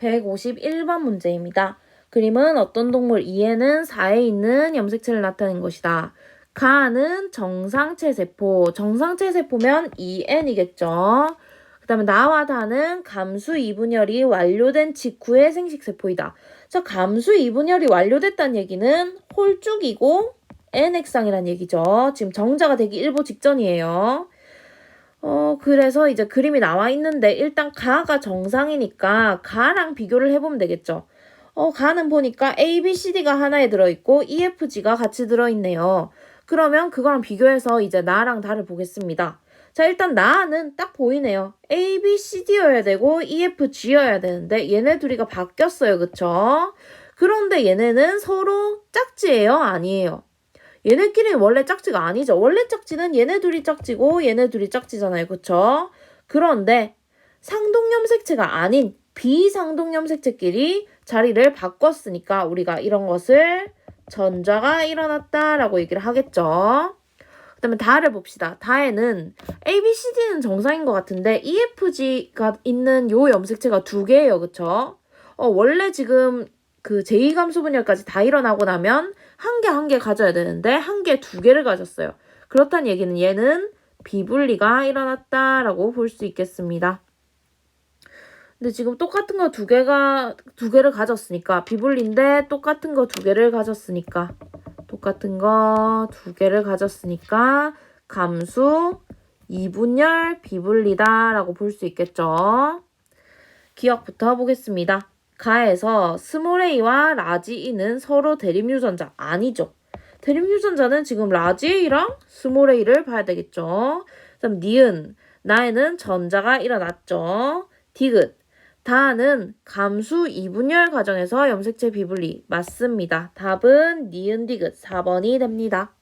151번 문제입니다. 그림은 어떤 동물 2에는 4에 있는 염색체를 나타낸 것이다. 가는 정상체 세포. 정상체 세포면 2n이겠죠. 그 다음에 나와 다는 감수 이분열이 완료된 직후의 생식세포이다. 자, 감수 이분열이 완료됐다는 얘기는 홀쭉이고 n핵상이란 얘기죠. 지금 정자가 되기 일보 직전이에요. 어, 그래서 이제 그림이 나와 있는데 일단 가가 정상이니까 가랑 비교를 해보면 되겠죠. 어, 가는 보니까 A, B, C, D가 하나에 들어있고 E, F, G가 같이 들어있네요. 그러면 그거랑 비교해서 이제 나랑 다를 보겠습니다. 자, 일단 나는 딱 보이네요. A, B, C, D여야 되고 E, F, G여야 되는데 얘네 둘이가 바뀌었어요. 그쵸? 그런데 얘네는 서로 짝지예요? 아니에요? 얘네끼리는 원래 짝지가 아니죠. 원래 짝지는 얘네 둘이 짝지고 얘네 둘이 짝지잖아요. 그쵸? 그런데 상동염색체가 아닌 비상동염색체끼리 자리를 바꿨으니까 우리가 이런 것을 전자가 일어났다라고 얘기를 하겠죠. 그 다음에 다를 봅시다. 다에는 A, B, C, D는 정상인 것 같은데 E, F, G가 있는 요 염색체가 두 개예요. 그쵸? 어, 원래 지금 그 제2감수 분열까지 다 일어나고 나면 한 개 한 개 가져야 되는데 한 개 두 개를 가졌어요. 그렇다는 얘기는 얘는 비분리가 일어났다라고 볼 수 있겠습니다. 근데 지금 똑같은 거 두 개가 두 개를 가졌으니까 비분리인데 똑같은 거 두 개를 가졌으니까 똑같은 거 두 개를 가졌으니까 감수 이분열 비분리다라고 볼 수 있겠죠. 기억부터 보겠습니다. 가에서 스몰 a와 라지 e는 서로 대립 유전자 아니죠. 대립 유전자는 지금 라지 a랑 스몰 a를 봐야 되겠죠. 그다음 니은 나에는 전자가 일어났죠. 디귿 다는 감수 이분열 과정에서 염색체 비분리 맞습니다. 답은 니은 디귿 4번이 됩니다.